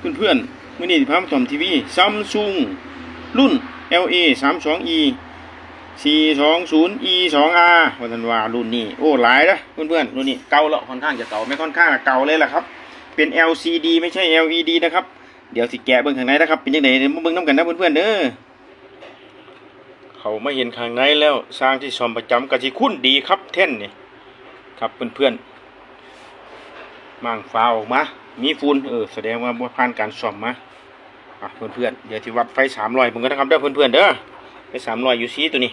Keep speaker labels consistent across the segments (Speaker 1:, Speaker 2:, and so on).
Speaker 1: เพื่อนๆมื่อนี้สิพามาชมทีวีซัมซุงรุ่น LA 3 2 E 420 E 2 R วันธันวารุ่นนี้ โอ้หลายนะเพื่อนๆรุ่นนี้เก่าแล้วค่อนข้างจะเก่าไม่ค่อนข้างเก่าเลยล่ะครับ เป็น LCD ไม่ใช่ LED นะครับ เดี๋ยวสิแกะเบิ่งข้างในนะครับ เป็นยังไงเดี๋ยวมาเบิ่งน้ำกันนะเพื่อนๆเด้อเขาไม่เห็นข้างในแล้วสร้างที่ซ่อมประจำกะสิคุ้นดีครับแท่นนี่ครับเพื่อนๆมั่งฟ้าออกมา มีฝุ่นเออแสดงว่าบ่ผ่านการซ่อมมาอะเพื่อนๆเดี๋ยวที่วัดไฟสามร้อยผมก็นะครับเด้อเพื่อนๆเด้อไฟสามร้อยอยู่ซีตัวนี้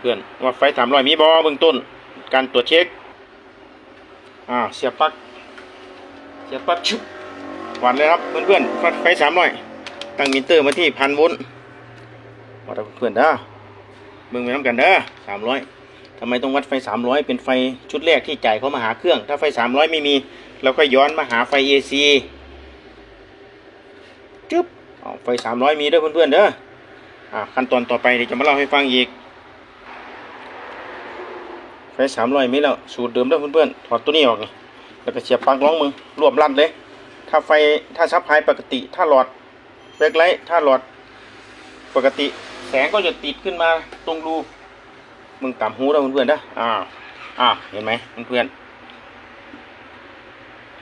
Speaker 1: เพื่อนๆวัดไฟสามร้อยมีบอเบื้องต้น การตรวจเช็คอ่าเสียบปลั๊กเสียบปลั๊กชุบวัดเลยครับเพื่อนๆวัดไฟสามร้อยตั้งมิเตอร์มาที่พันโวลต์วัดเอาเพื่อนๆเด้อเบิ่งไปน้ำกันเด้อสามร้อยทำไมต้องวัดไฟสามร้อยเป็นไฟชุดแรกที่จ่ายเข้ามาหาเครื่อง ถ้าไฟสามร้อยไม่มี เราก็ย้อนมาหาไฟ AC จึ๊บไฟสามร้อยมีด้อเพื่อนๆเด้ออ่าขั้นตอนต่อไปเดี๋ยวจะมาเล่าให้ฟังอีก ไฟสามร้อยมีแล้ว สูตรเดิมเด้อเพื่อนๆถอดตัวนี้ออก แล้วก็เสียบปลั๊กล้องมึงรวบรัดเลย ถ้าไฟถ้าซับไฮปกติ ถ้าหลอดแบกไลท์ถ้าหลอดปกติแสงก็จะติดขึ้นมาตรงรูมึงต่ำหูแล้วเพื่อนๆนะอ่า อ่า เห็นไหมเพื่อนๆ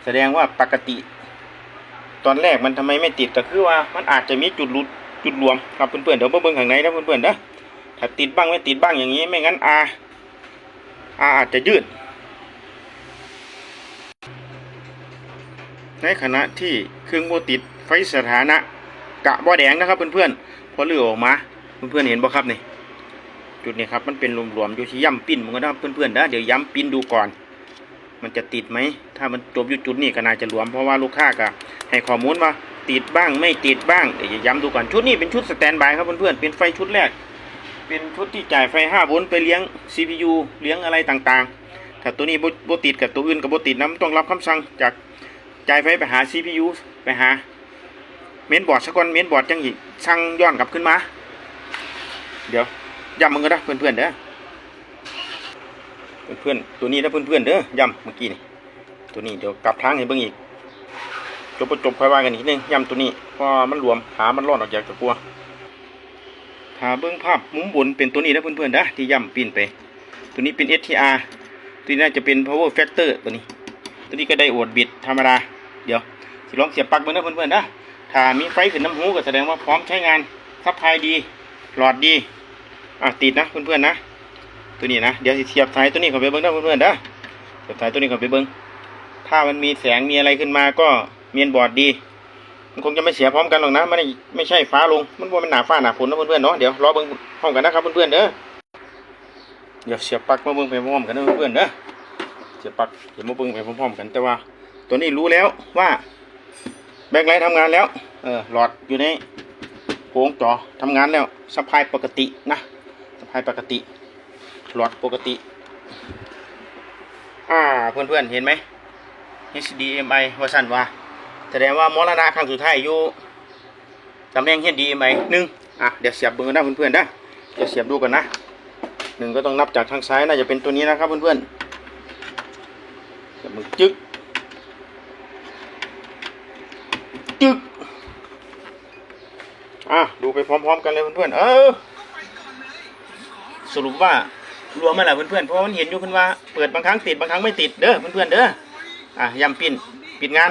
Speaker 1: แสดงว่าปกติ ตอนแรกมันทำไมไม่ติดก็คือว่ามันอาจจะมีจุดรุดจุดรวมครับเพื่อนๆเดี๋ยวมาเบิ่งข้างในนะเพื่อนๆนะถ้าติดบ้างไม่ติดบ้างอย่างนี้ไม่งั้นอาอาอาจจะยืด ในขณะที่เครื่องโมติดไฟสถานะกะบ่แดงนะครับเพื่อนๆพอเลือออกมาเพื่อนๆเห็นบ่ครับนี่จุดนี้ครับมันเป็นรวมๆอยู่ที่ย่ำปิ้นมันก็ได้เพื่อนๆนะเดี๋ยวย้ำปิ้นดูก่อน มันจะติดไหม ถ้ามันจบอยู่จุดนี้ก็น่าจะหลวม เพราะว่าลูกค้าก็ให้ข้อมูลว่าติดบ้างไม่ติดบ้างเดี๋ยวย้ำดูก่อนชุดนี้เป็นชุดสแตนบายครับเพื่อนๆเป็นไฟชุดแรก เป็นชุดที่จ่ายไฟ5โวลต์ไปเลี้ยง CPU เลี้ยงอะไรต่างๆ ถ้าตัวนี้บบติดกับตัวอื่นกับบติดนะมันต้องรับคำสั่งจากจ่ายไฟไปหา CPU ไปหาเมนบอร์ดสักก่อนเมนบอร์ดจังอีกสั่งย้อนกลับขึ้นมา เดี๋ยวย้ำมันก็ได้เพื่อนๆเด้อ เพื่อนๆตัวนี้นะเพื่อนๆเด้อย่ำเมื่อกี้นี่ตัวนี้เดี๋ยวกลับทางให้เบิ่งอีกจบบ่จบค่อยว่ากันอีกนิดนึงย่ำตัวนี้เพราะมันรวมขามันรอนออกจากตะกัวถ้าเบิ่งภาพมุมบนเป็นตัวนี้นะเพื่อนๆนะที่ย่ำปีนไป ตัวนี้เป็น STR ตัวนี้น่าจะเป็น power factor ตัวนี้ ตัวนี้ก็ได้อวดบิดธรรมดา เดี๋ยวสิลองเสียบปลั๊กเบิ่งนะเพื่อนๆนะถ้ามีไฟขึ้นน้ำหูก็แสดงว่าพร้อมใช้งานซัพพลายดีหลอดดีอะติดนะเพื่อนๆนะ ตัวนี้นะเดี๋ยวเทียบสายตัวนี้เข้าไปเบิ้งเด้อเพื่อนๆเด้อเทียบสายตัวนี้เข้าไปเบิ้งถ้ามันมีแสงมีอะไรขึ้นมาก็เมียนบอร์ดดี มันคงจะไม่เสียพร้อมกันหรอกนะมันไม่ใช่ฟ้าลงมันว่ามันหนาฟ้าหนาฝนนะเพื่อนๆเนาะเดี๋ยวรอเบิ้งพร้อมกันนะครับเพื่อนๆเด้อเดี๋ยวเสียบปลั๊กมาเบิ้งไปพร้อมกันนะเพื่อนๆเด้อเสียบปลั๊กเดี๋ยวมาเบิ้งไปพร้อมๆกันแต่ว่า ตัวนี้รู้แล้วว่าแบงไลท์ทำงานแล้วเออหลอดอยู่ในโค้งจอทำงานแล้วสปายปกตินะสปายปกติ หลอดปกติ อ่า เพื่อนๆ เห็นไหม HDMI ว่าสั่นว่า แสดงว่ามรณะครั้งสุดท้ายอยู่ตำแหน่ง HDMI หนึ่งอะ เดี๋ยวเสียบเบิ่งกันนะเพื่อนๆนะเดี๋ยวเสียบดูกันนะหนึ่งก็ต้องนับจากทางซ้ายน่าจะเป็นตัวนี้นะครับเพื่อนๆเสียบมือจึ๊กจึ๊กอะ ดูไปพร้อมๆกันเลยเพื่อนๆ เออ สรุปว่า รวมมาแล้วเพื่อนๆเพราะมันเห็นอยู่เพื่อนว่าเปิดบางครั้งติดบางครั้งไม่ติดเด้อเพื่อนๆเด้ออะยำปิ้นปิดงาน